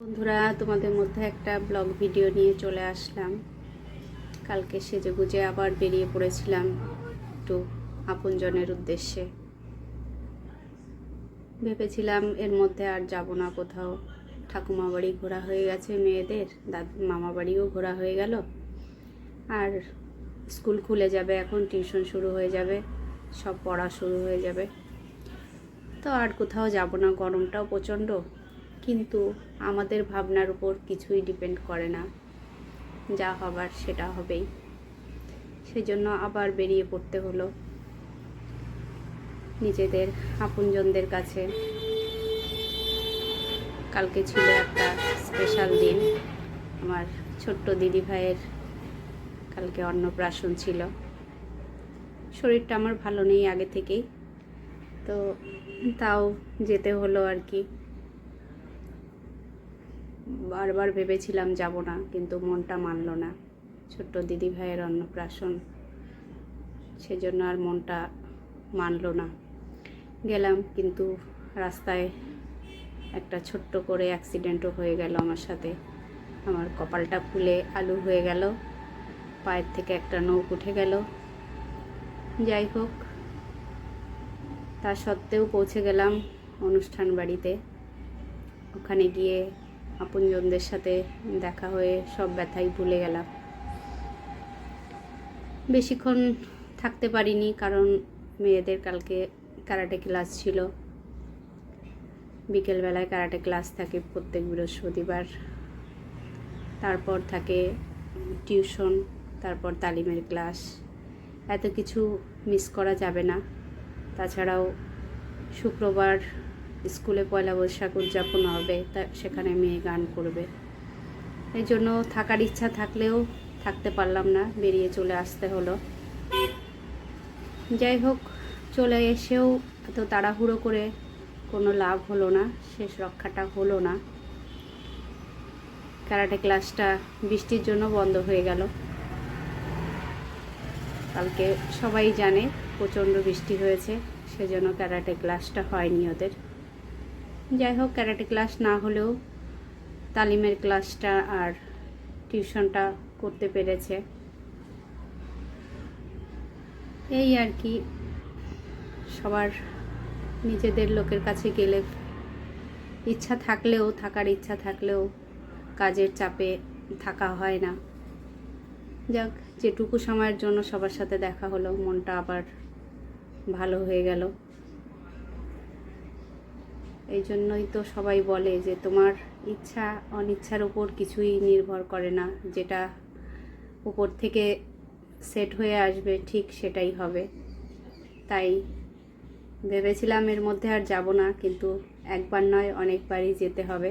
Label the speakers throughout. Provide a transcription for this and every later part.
Speaker 1: বন্ধুরা, তোমাদের মধ্যে একটা ব্লগ ভিডিও নিয়ে চলে আসলাম। কালকে সেজে গুজে আবার বেরিয়ে পড়েছিলাম একটু আপনজনের উদ্দেশ্যে। ভেবেছিলাম এর মধ্যে আর যাব না কোথাও। ঠাকুমা বাড়ি ঘোরা হয়ে গেছে মেয়েদের, দাদ, মামা বাড়িও ঘোরা হয়ে গেল। আর স্কুল খুলে যাবে এখন, টিউশন শুরু হয়ে যাবে, সব পড়া শুরু হয়ে যাবে। তো আর কোথাও যাব না, গরমটাও প্রচণ্ড। কিন্তু আমাদের ভাবনার উপর কিছুই ডিপেন্ড করে না। যা হবার সেটা হবেই। সেজন্য আবার বেরিয়ে পড়তে হলো। নিজেদের আপনজনদের কাছে। কালকে ছিল একটা স্পেশাল দিন। আমার ছোট্ট দিদি ভাইয়ের কালকে অন্নপ্রাশন ছিল। শরীরটা আমার ভালো নেই আগে থেকেই। তো তাও যেতে হলো আর কি। বারবার ভেবেছিলাম যাব না, কিন্তু মনটা মানলো না। ছোট্ট দিদি ভাইয়ের অন্নপ্রাশন, সেজন্য আর মনটা মানলো না। গেলাম, কিন্তু রাস্তায় একটা ছোট্ট করে অ্যাক্সিডেন্টও হয়ে গেল আমার সাথে। আমার কপালটা ফুলে আলু হয়ে গেল, পায়ের থেকে একটা নৌক উঠে গেল। যাই হোক, তা সত্ত্বেও পৌঁছে গেলাম অনুষ্ঠান বাড়িতে। ওখানে গিয়ে আপনজনদের সাথে দেখা হয়ে সব ব্যথাই ভুলে গেলাম। বেশিক্ষণ থাকতে পারিনি কারণ মেয়েদের কালকে ক্যারাটে ক্লাস ছিল। বিকেলবেলায় ক্যারাটে ক্লাস থাকে প্রত্যেক বৃহস্পতিবার। তারপর থাকে টিউশন, তারপর তালিমের ক্লাস। এত কিছু মিস করা যাবে না। তাছাড়াও শুক্রবার স্কুলে পয়লা বৈশাখ উদযাপন হবে, তা সেখানে মেয়ে গান করবে। এই জন্য থাকার ইচ্ছা থাকলেও থাকতে পারলাম না, বেরিয়ে চলে আসতে হলো। যাই হোক, চলে এসেও এত তাড়াহুড়ো করে কোনো লাভ হলো না, শেষ রক্ষাটা হলো না। ক্যারাটে ক্লাসটা বৃষ্টির জন্য বন্ধ হয়ে গেল। কালকে সবাই জানে প্রচণ্ড বৃষ্টি হয়েছে, সেজন্য ক্যারাটে ক্লাসটা হয়নি ওদের। যাই হোক, ক্যারাটে ক্লাস না হলেও তালিমের ক্লাসটা আর টিউশনটা করতে পেরেছে। এই আর কি, সবার নিজেদের লোকের কাছে গেলে ইচ্ছা থাকলেও, থাকার ইচ্ছা থাকলেও কাজের চাপে থাকা হয় না। যাক, যেটুকু সময়ের জন্য সবার সাথে দেখা হলো, মনটা আবার ভালো হয়ে গেল। এই জন্যই তো সবাই বলে যে তোমার ইচ্ছা, অনিচ্ছার উপর কিছুই নির্ভর করে না। যেটা উপর থেকে সেট হয়ে আসবে, ঠিক সেটাই হবে। তাই ভেবেছিলাম এর মধ্যে আর যাব না, কিন্তু একবার নয়, অনেকবারই যেতে হবে।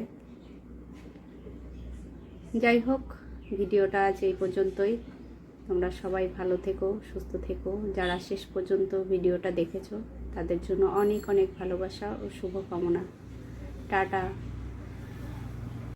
Speaker 1: যাই হোক, ভিডিওটা আজ এই পর্যন্তই। তোমরা সবাই ভালো থেকো, সুস্থ থেকো। যারা শেষ পর্যন্ত ভিডিওটা দেখেছ তাদের জন্য অনেক অনেক ভালোবাসা ও শুভকামনা। টাটা।